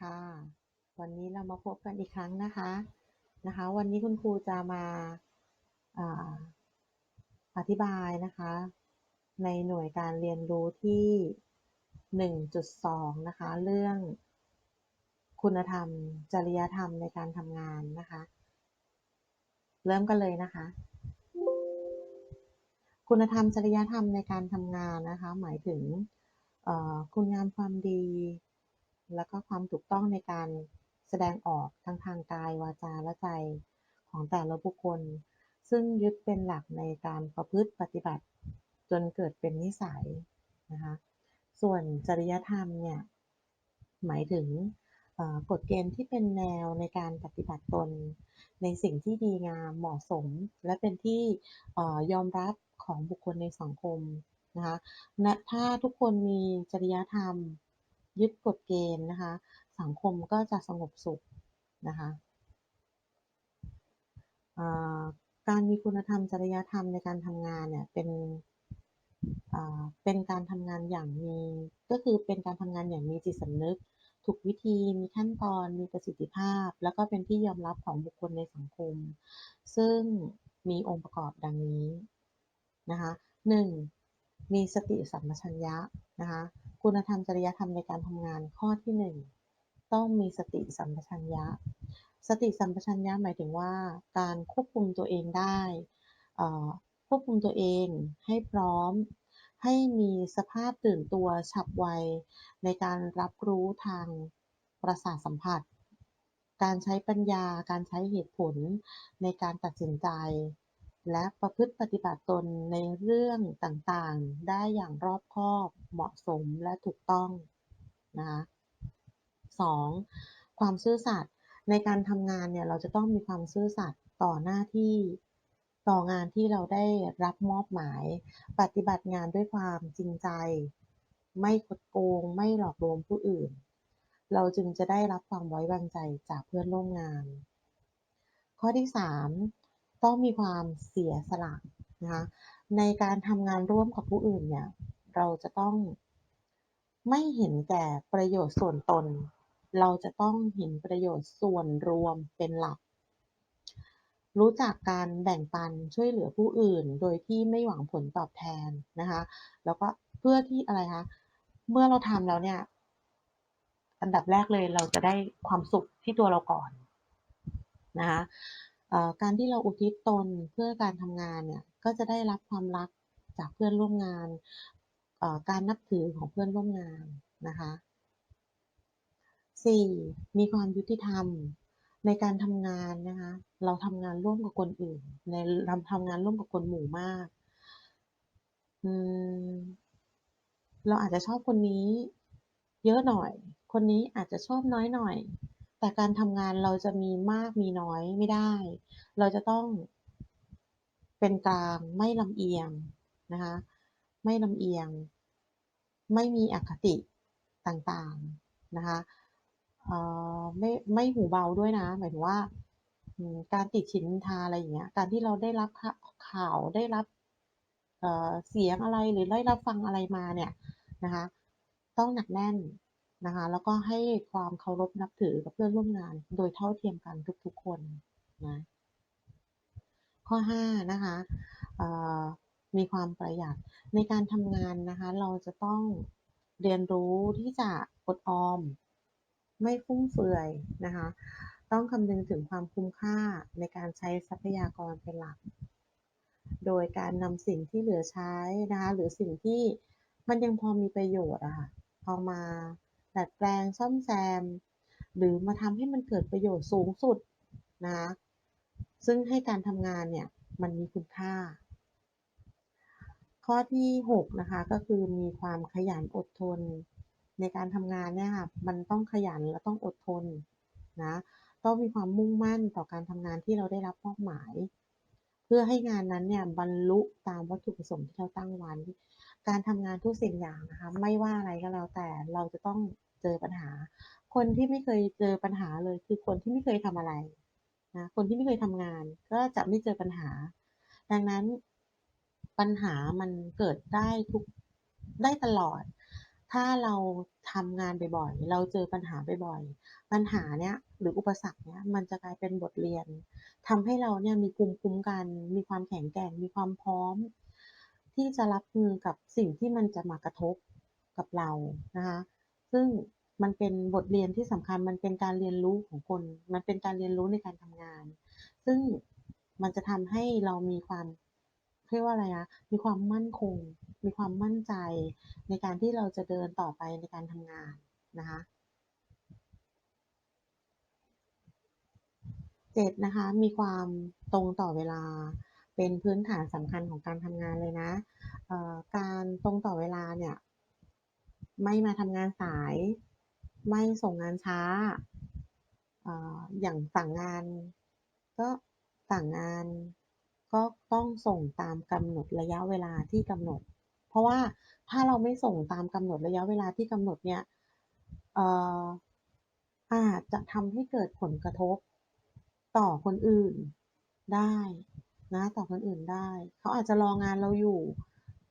ค่ะ วันนี้เรามาพบกันอีกครั้งนะคะ นะคะ วันนี้คุณครูจะมาอาอธิบายนะคะ ในหน่วยการเรียนรู้ที่ 1.2 นะคะ เรื่อง คุณธรรม จริยธรรมในการทำงานนะคะ เริ่มกันเลยนะคะ คุณธรรมจริยธรรมในการทำงานนะคะ หมายถึงคุณงามความดี แล้วก็ความถูกต้องในการแสดงออกทั้งทางกายวาจาและใจของแต่ละบุคคล ซึ่งยึดเป็นหลักในการประพฤติปฏิบัติ จนเกิดเป็นนิสัยนะคะส่วนจริยธรรมเนี่ยหมายถึงกฎเกณฑ์ที่เป็นแนวในการปฏิบัติตน ในสิ่งที่ดีงามเหมาะสม และเป็นที่ยอมรับของบุคคลในสังคมนะคะถ้าทุกคนมีจริยธรรม ยึดกฎเกณฑ์นะคะ สังคมก็จะสงบสุขนะคะการมีคุณธรรมจริยธรรมในการทำงานเนี่ยเป็นเป็นการทำงานอย่างมี ก็คือเป็นการทำงานอย่างมีจิตสำนึก ถูกวิธีมีขั้นตอนมีประสิทธิภาพ แล้วก็เป็นที่ยอมรับของบุคคลในสังคม ซึ่งมีองค์ประกอบดังนี้นะคะหนึ่งมีสติสัมปชัญญะนะคะ คุณธรรมจริยธรรมในการทำงานข้อที่หนึ่งต้องมีสติสัมปชัญญะ สติสัมปชัญญะหมายถึงว่าการควบคุมตัวเองได้ควบคุมตัวเองให้พร้อม ให้มีสภาพตื่นตัวฉับไว ในการรับรู้ทางประสาทสัมผัส การใช้ปัญญา การใช้เหตุผลในการตัดสินใจ และประพฤติปฏิบัติตนในเรื่องต่างๆ ได้อย่างรอบคอบ เหมาะสมและถูกต้องนะคะสองความซื่อสัตย์ในการทำงานเนี่ยเราจะต้องมีความซื่อสัตย์ต่อหน้าที่ต่องานที่เราได้รับมอบหมาย ปฏิบัติงานด้วยความจริงใจ ไม่คดโกง ไม่หลอกลวงผู้อื่น เราจึงจะได้รับความไว้วางใจจากเพื่อนร่วมงาน ข้อที่ 3 ต้องมีความเสียสละนะคะในการทำงานร่วมกับผู้อื่นเนี่ยเราจะต้องไม่เห็นแก่ประโยชน์ส่วนตน เราจะต้องเห็นประโยชน์ส่วนรวมเป็นหลัก รู้จักการแบ่งปันช่วยเหลือผู้อื่น โดยที่ไม่หวังผลตอบแทนนะคะ แล้วก็เพื่อที่อะไรคะ เมื่อเราทำแล้วเนี่ย อันดับแรกเลยเราจะได้ความสุขที่ตัวเราก่อนนะคะ การที่เราอุทิศตนเพื่อการทำงานเนี่ย ก็จะได้รับความรักจากเพื่อนร่วมงานการนับถือของเพื่อนร่วมงานนะคะ 4. มีความยุติธรรมในการทำงานนะคะ เราทำงานร่วมกับคนอื่น ในเราทำงานร่วมกับคนหมู่มากอืมเราอาจจะชอบคนนี้เยอะหน่อย คนนี้อาจจะชอบน้อยหน่อย แต่การทำงานเราจะมีมากมีน้อยไม่ได้ เราจะต้อง เป็นกลางไม่ลำเอียงนะคะ ไม่ลำเอียง ไม่มีอคติต่างๆนะคะไม่ไม่หูเบาด้วยนะ หมายถึงว่า การติดฉินทาอะไรอย่างเงี้ย การที่เราได้รับข่าวได้รับเสียงอะไรหรือได้รับฟังอะไรมาเนี่ยนะคะ ต้องหนักแน่น นะคะ แล้วก็ให้ความเคารพนับถือกับเพื่อนร่วมงาน โดยเท่าเทียมกันทุกๆคนนะ ข้อ5นะคะมีความประหยัดในการทำงานนะคะ เราจะต้องเรียนรู้ที่จะอดออม ไม่ฟุ่มเฟือยนะคะ ต้องคำนึงถึงความคุ้มค่าในการใช้ทรัพยากรเป็นหลัก โดยการนำสิ่งที่เหลือใช้นะคะ หรือสิ่งที่มันยังพอมีประโยชน์อะค่ะเอามา ดัดแปลงซ่อมแซม หรือมาทำให้มันเกิดประโยชน์สูงสุดนะคะซึ่งให้การทำงานเนี่ยมันมีคุณค่า ข้อที่6นะคะก็คือมีความขยันอดทน ในการทำงานเนี่ยค่ะมันต้องขยันและต้องอดทนนะต้องมีความมุ่งมั่นต่อการทำงานที่เราได้รับมอบหมาย เพื่อให้งานนั้นเนี่ยบรรลุตามวัตถุประสงค์ที่เราตั้งไว้ การทำงานทุกสิ่งอย่างนะคะไม่ว่าอะไรก็แล้วแต่เราจะต้องเจอปัญหา คนที่ไม่เคยเจอปัญหาเลยคือคนที่ไม่เคยทำอะไรนะคนที่ไม่เคยทำงานก็จะไม่เจอปัญหา ดังนั้นปัญหามันเกิดได้ทุกได้ตลอด ถ้าเราทำงานบ่อยๆเราเจอปัญหาบ่อยๆปัญหาเนี้ยหรืออุปสรรคเนี้ยมันจะกลายเป็นบทเรียนทำให้เราเนี่ยมีภูมิคุ้มกัน มีความแข็งแกร่งมีความพร้อม ที่จะรับมือกับสิ่งที่มันจะมากระทบกับเรานะคะซึ่งมันเป็นบทเรียนที่สำคัญมันเป็นการเรียนรู้ของคน มันเป็นการเรียนรู้ในการทำงาน ซึ่งมันจะทำให้เรามีความเรียกว่าอะไรนะมีความมั่นคง มีความมั่นใจ ในการที่เราจะเดินต่อไปในการทำงานนะคะ7นะคะมีความตรงต่อเวลา เป็นพื้นฐานสำคัญของการทำงานเลยนะ การตรงต่อเวลาเนี่ย ไม่มาทำงานสาย ไม่ส่งงานช้าออย่างสั่งงาน ก็สั่งงานก็ต้องส่งตามกำหนดระยะเวลาที่กำหนด เพราะว่าถ้าเราไม่ส่งตามกำหนดระยะเวลาที่กำหนดเนี่ยอาจจะทำให้เกิดผลกระทบต่อคนอื่นได้ นะต่อคนอื่นได้ เขาอาจจะรองานเราอยู่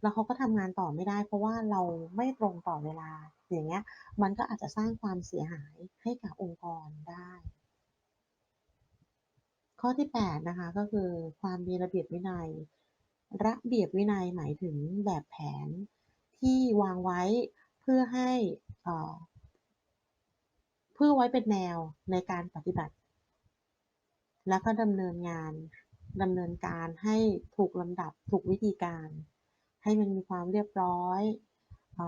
แล้วเขาก็ทำงานต่อไม่ได้ เพราะว่าเราไม่ตรงต่อเวลา อย่างเงี้ย มันก็อาจจะสร้างความเสียหายให้กับองค์กรได้ ข้อที่8นะคะก็คือความมีระเบียบวินัย ระเบียบวินัยหมายถึงแบบแผนที่วางไว้เพื่อให้เอ่อเพื่อไว้เป็นแนวในการปฏิบัติ แล้วก็ดำเนินงาน ดำเนินการให้ถูกลำดับถูกวิธีการ ให้มันมีความเรียบร้อยอ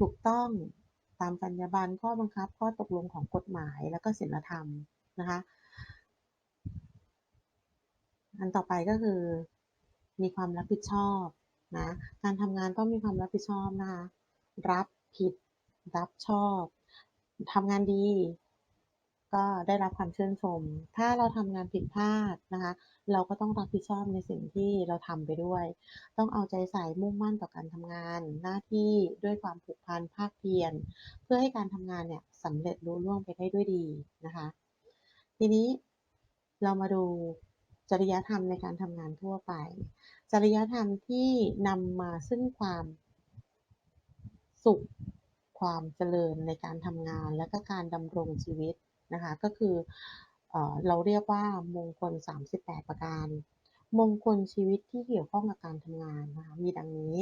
ถูกต้องตามจรรยาบรรณข้อบังคับข้อตกลงของกฎหมายแล้วก็ศีลธรรมนะคะอันต่อไปก็คือ มีความรับผิดชอบนะการทำงานต้องมีความรับผิดชอบนะคะรับผิดรับชอบทำงานดี ก็ได้รับความชื่นชม ถ้าเราทำงานผิดพลาดนะคะ เราก็ต้องรับผิดชอบในสิ่งที่เราทำไปด้วย ต้องเอาใจใส่มุ่งมั่นต่อการทำงาน หน้าที่ด้วยความผูกพันภาคเพียรเพื่อให้การทำงานเนี่ยสำเร็จรุ่ล่วงไปได้ด้วยดีนะคะ ทีนี้เรามาดูจริยธรรมในการทำงานทั่วไป จริยธรรมที่นำมาซึ่งความสุข ความเจริญในการทำงานและก็การดำรงชีวิต นะคะ ก็คือเอเราเรียกว่ามงคล 38 ประการ มงคลชีวิตที่เกี่ยวข้องกับการทำงานนะคะมีดังนี้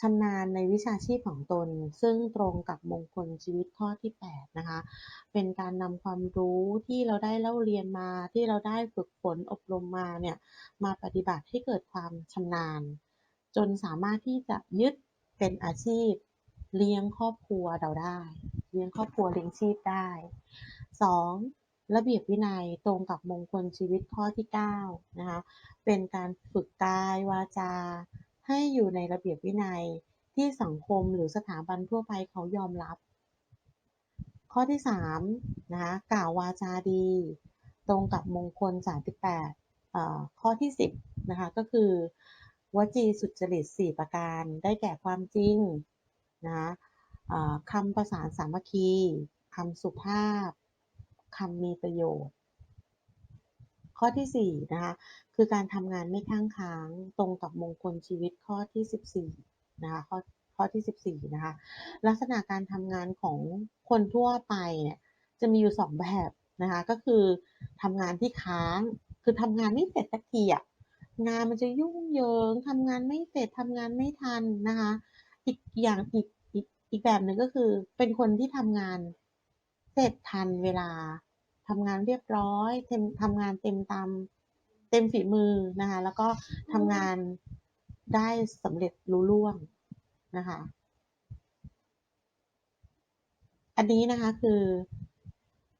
ชำนาญในวิชาชีพของตน ซึ่งตรงกับมงคลชีวิตข้อที่ 8 นะคะ เป็นการนำความรู้ที่เราได้เล่าเรียนมาที่เราได้ฝึกฝนอบรมมาเนี่ยมาปฏิบัติให้เกิดความชำนาญ จนสามารถที่จะยึดเป็นอาชีพเลี้ยงครอบครัวเราได้ เลี้ยงครอบครัวเลี้ยงชีพได้ 2. ระเบียบวินัยตรงกับมงคลชีวิตข้อที่9นะคะเป็นการฝึกกายวาจา ให้อยู่ในระเบียบวินัยที่สังคมหรือสถาบันทั่วไปเขายอมรับ ข้อที่3นะคะกล่าววาจาดี ตรงกับมงคล 38ข้อที่ 10นะคะก็คือวจีสุจริต 4 ประการได้แก่ความจริงนะคะ คำประสานสามัคคีคำสุภาพคำมีประโยชน์ ข้อที่4นะคะคือการทำงานไม่ข้างค้างตรงกับมงคลชีวิตข้อที่ 14นะคะข้อข้อที่ 14นะคะลักษณะการทำงานของคนทั่วไปเนี่ยจะมีอยู่ 2 แบบนะคะก็คือทำงานที่ค้างคือทำงานไม่เสร็จสักทีอะงานมันจะยุ่งเหยิงทำงานไม่เสร็จทำงานไม่ทันนะคะอีกอย่างอีก อีกแบบหนึ่งก็คือเป็นคนที่ทำงานเสร็จทันเวลาทำงานเรียบร้อยทำงานเต็มตามเต็มฝีมือนะคะแล้วก็ทำงานได้สำเร็จรู้ล่วงนะคะอันนี้นะคะคือ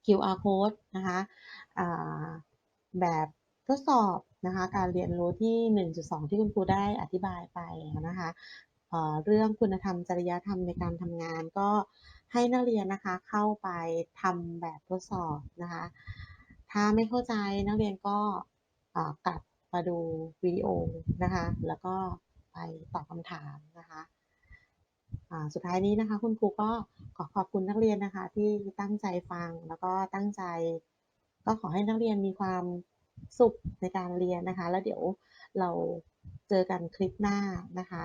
QR code นะคะแบบทดสอบนะคะการเรียนรู้ที่ 1.2 ที่คุณครูได้อธิบายไปนะคะ เรื่องคุณธรรมจริยธรรมในการทำงานก็ให้นักเรียนนะคะเข้าไปทำแบบทดสอบนะคะ ถ้าไม่เข้าใจนักเรียนก็กลับมาดูวิดีโอนะคะ แล้วก็ไปตอบคำถามนะคะสุดท้ายนี้นะคะ คุณครูก็ขอขอบคุณนักเรียนนะคะ ที่ตั้งใจฟังแล้วก็ตั้งใจ ก็ขอให้นักเรียนมีความสุขในการเรียนนะคะ แล้วเดี๋ยวเราเจอกันคลิปหน้านะคะ